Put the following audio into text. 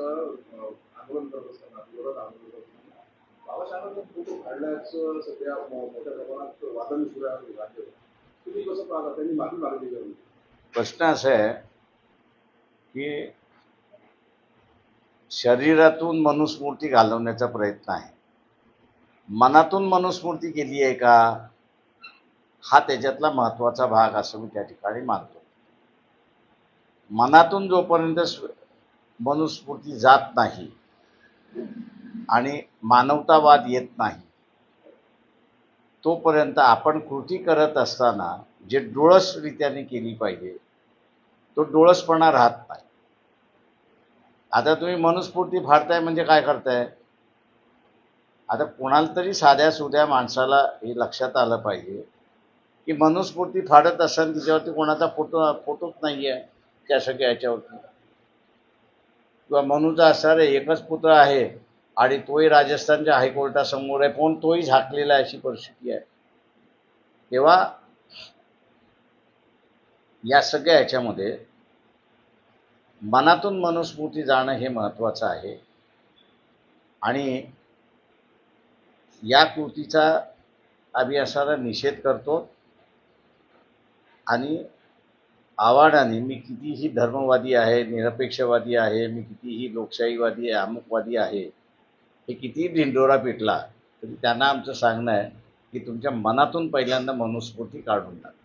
आंदोलन करत असताना विरोधात आंदोलन करत असताना बाबासाहेबांचा फोटो काढल्याचं सध्या मोठ्या प्रमाणात वादन सुरू आहे राज्यात. तुम्ही कसं पाहता? त्यांनी माफी मागितली करून प्रश्न असा आहे की शरीरातून मनुस्मूर्ती घालवण्याचा प्रयत्न आहे. मनातून मनुस्मूर्ती केली आहे का? हा त्याच्यातला महत्त्वाचा भाग असं मी त्या ठिकाणी मानतो. मनातून जोपर्यंत मनुस्मृती जात नाही. आणि मानवतावाद येत नाही. तोपर्यंत आपण कृती करत असताना जे डोळसरित्याने केली पाहिजे तो डोळसपणा राहत नाही. आता तुम्ही मनुस्फूर्ती फाडताय म्हणजे काय करताय? आता कोणाला तरी साध्या सुध्या माणसाला हे लक्षात आलं पाहिजे की मनुस्फूर्ती फाडत असताना तिच्यावरती कोणाचा फोटो फोटोच नाही आहे सगळ्या याच्यावरती. किंवा मनुचा असणारे एकच पुत्र आहे आणि तोही राजस्थानच्या हायकोर्टासमोर आहे पण तोही झाकलेला आहे अशी परिस्थिती आहे. तेव्हा या सगळ्या ह्याच्यामध्ये मनातून मनुस्मृती जाणं हे महत्त्वाचं आहे. आणि या कृतीचा आम्ही असाला निषेध करतो आणि आव्हानाने मी कितीही धर्मवादी आहे निरपेक्षवादी आहे मी कितीही लोकशाहीवादी आहे अमुकवादी आहे हे कितीही ढिंडोरा पिटला तरी त्यांना आमचं सांगणं आहे की तुमच्या मनातून पहिल्यांदा मनुस्फूर्ती काढून टाका.